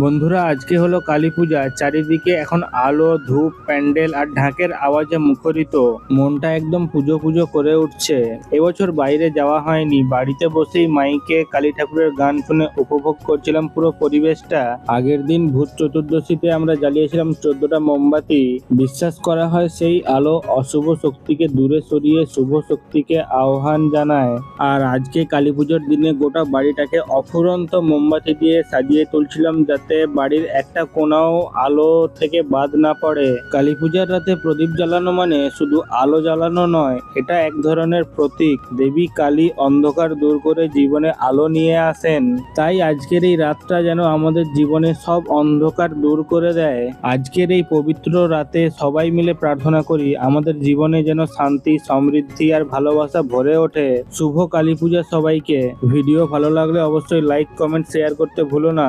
বন্ধুরা, আজকে হলো কালী পূজা। চারিদিকে এখন আলো, ধূপ, প্যান্ডেল আর ঢাকের আওয়াজে মুখরিত। মনটা একদম পুজো পুজো করে উঠছে। এবছর বাইরে যাওয়া হয়নি। বাড়িতে বসেই মাইকে কালী ঠাকুরের গান শুনে উপভোগ করছিলাম পুরো পরিবেশটা। আগের দিন ভূত চতুর্দশীতে আমরা জ্বালিয়েছিলাম চোদ্দটা মোমবাতি। বিশ্বাস করা হয় সেই আলো অশুভ শক্তিকে দূরে সরিয়ে শুভ শক্তিকে আহ্বান জানায়। আর আজকে কালী পুজোর দিনে গোটা বাড়িটাকে অফুরন্ত মোমবাতি দিয়ে সাজিয়ে তুলছিলাম যাতে বাড়ির একটা কোনাও আলো থেকে বাদ না পড়ে। কালী পূজার রাতে প্রদীপ জ্বালানো মানে শুধু আলো জ্বালানো নয়, এটা এক ধরনের প্রতীক। দেবী কালী অন্ধকার দূর করে জীবনে আলো নিয়ে আসেন। তাই আজকের এই রাতটা যেন আমাদের জীবনে সব অন্ধকার দূর করে দেয়। আজকের এই পবিত্র রাতে সবাই মিলে প্রার্থনা করি, আমাদের জীবনে যেন শান্তি, সমৃদ্ধি আর ভালোবাসা ভরে ওঠে। শুভ কালী পূজা সবাইকে। ভিডিও ভালো লাগলে অবশ্যই লাইক কমেন্ট শেয়ার করতে ভুলো না।